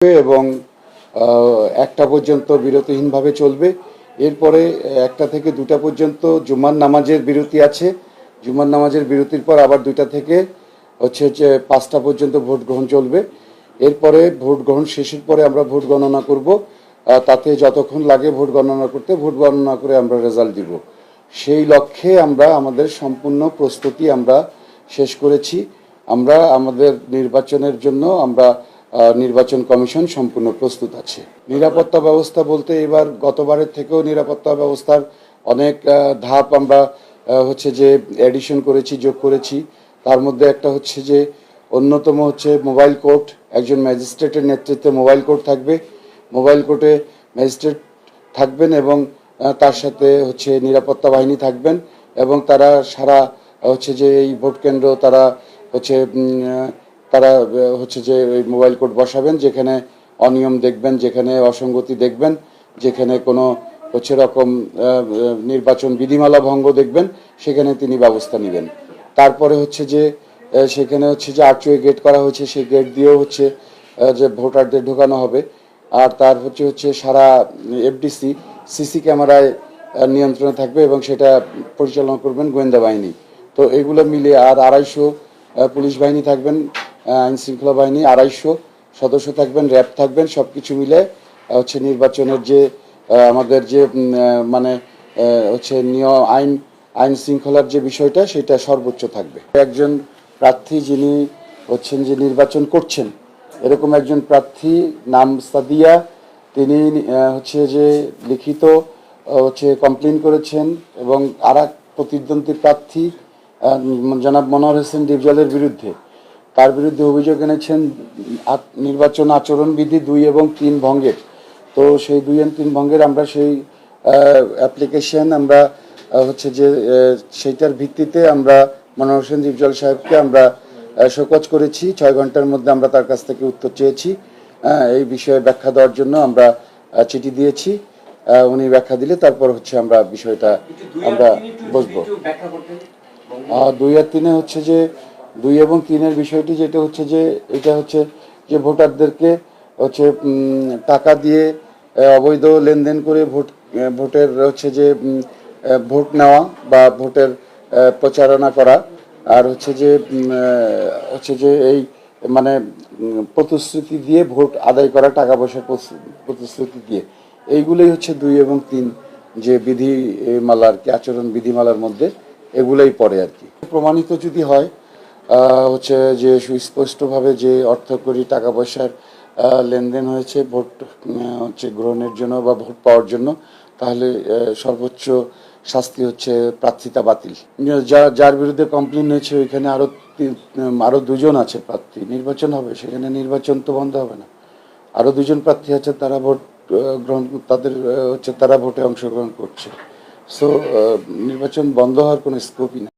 এবং একটা পর্যন্ত বিরতিহীনভাবে চলবে। এরপরে একটা থেকে দুটা পর্যন্ত জুমার নামাজের বিরতি আছে। জুমার নামাজের বিরতির পর আবার দুইটা থেকে হচ্ছে হচ্ছে পাঁচটা পর্যন্ত ভোট গ্রহণ চলবে। এরপরে ভোট গ্রহণ শেষের পরে আমরা ভোট গণনা করব। তাতে যতক্ষণ লাগে ভোট গণনা করতে, ভোট গণনা করে আমরা রেজাল্ট দিব। সেই লক্ষ্যে আমরা, আমাদের সম্পূর্ণ প্রস্তুতি আমরা শেষ করেছি। আমরা আমাদের নির্বাচনের জন্য আমরা নির্বাচন কমিশন সম্পূর্ণ প্রস্তুত আছে। নিরাপত্তা ব্যবস্থা বলতে এবার গতবারের থেকেও নিরাপত্তা ব্যবস্থার অনেক ধাপ আমরা হচ্ছে যে অ্যাডিশন করেছি, যোগ করেছি। তার মধ্যে একটা হচ্ছে যে অন্যতম হচ্ছে মোবাইল কোর্ট একজন ম্যাজিস্ট্রেটের নেতৃত্বে মোবাইল কোর্ট থাকবে। মোবাইল কোর্টে ম্যাজিস্ট্রেট থাকবেন এবং তার সাথে হচ্ছে নিরাপত্তা বাহিনী থাকবেন এবং তারা সারা, হচ্ছে যে এই ভোট কেন্দ্র, তারা হচ্ছে তারা হচ্ছে যে ওই মোবাইল কোর্ট বসাবেন, যেখানে অনিয়ম দেখবেন, যেখানে অসঙ্গতি দেখবেন, যেখানে কোনো হচ্ছে রকম নির্বাচন বিধিমালা ভঙ্গ দেখবেন, সেখানে তিনি ব্যবস্থা নেবেন। তারপরে হচ্ছে যে সেখানে হচ্ছে যে আর্চওয়ে গেট করা হয়েছে, সেই গেট দিয়েও হচ্ছে যে ভোটারদের ঢোকানো হবে। আর তার হচ্ছে হচ্ছে সারা এফডিসি সিসি ক্যামেরায় নিয়ন্ত্রণে থাকবে এবং সেটা পরিচালনা করবেন গোয়েন্দা বাহিনী। তো এগুলো মিলে আর আড়াইশো পুলিশ বাহিনী থাকবেন আইন শৃঙ্খলা বাহিনী আড়াইশো সদস্য থাকবেন, র্যাব থাকবেন সব কিছু মিলে হচ্ছে নির্বাচনের যে আমাদের যে মানে হচ্ছে নিয়ম আইন আইন শৃঙ্খলার যে বিষয়টা, সেটা সর্বোচ্চ থাকবে। একজন প্রার্থী যিনি হচ্ছেন যে নির্বাচন করছেন, এরকম একজন প্রার্থী, নাম সাদিয়া, তিনি হচ্ছে যে লিখিত হচ্ছে কমপ্লেন করেছেন এবং আর এক প্রতিদ্বন্দ্বী প্রার্থী জনাব মনোহর হোসেন ডিপজলের বিরুদ্ধে। তার বিরুদ্ধে অভিযোগ এনেছেন নির্বাচন আচরণ বিধি দুই এবং তিন ভঙ্গের। তো সেই দুই এবং তিন ভঙ্গের আমরা সেই অ্যাপ্লিকেশন আমরা হচ্ছে যে সেইটার ভিত্তিতে আমরা মনোহর হোসেন ডিপজল সাহেবকে আমরা শোকজ করেছি। ছয় ঘণ্টার মধ্যে আমরা তার কাছ থেকে উত্তর চেয়েছি। এই বিষয়ে ব্যাখ্যা দেওয়ার জন্য আমরা চিঠি দিয়েছি। উনি ব্যাখ্যা দিলে তারপর হচ্ছে আমরা বিষয়টা আমরা বসবো। দুই আর তিনে হচ্ছে যে দুই এবং তিনের বিষয়টি যেটা হচ্ছে যে এটা হচ্ছে যে ভোটারদেরকে হচ্ছে টাকা দিয়ে অবৈধ লেনদেন করে ভোট ভোটের হচ্ছে যে ভোট নেওয়া বা ভোটের প্রচারণা করা। আর হচ্ছে যে হচ্ছে যে এই মানে প্রতিশ্রুতি দিয়ে ভোট আদায় করা টাকা পয়সার প্রতিশ্রুতি দিয়ে। এইগুলোই হচ্ছে দুই এবং তিন যে বিধি এ, মালার কি আচরণ বিধিমালার মধ্যে এগুলোই পড়ে আর কি। প্রমাণিত যদি হয় হচ্ছে যে সুস্পষ্টভাবে যে অর্থ করি টাকা পয়সার লেনদেন হয়েছে ভোট হচ্ছে গ্রহণের জন্য বা ভোট পাওয়ার জন্য তাহলে সর্বোচ্চ শাস্তি হচ্ছে প্রার্থিতা বাতিল। যা- যার বিরুদ্ধে কমপ্লেন হয়েছে ওইখানে আরও উম, দুজন আছে প্রার্থী। নির্বাচন হবে সেখানে নির্বাচন তো বন্ধ হবে না। আরও দুজন প্রার্থী আছে তারা ভোট গ্রহণ তাদের হচ্ছে তারা ভোটে অংশগ্রহণ করছে। সো নির্বাচন বন্ধ হওয়ার কোনো স্কোপই নেই।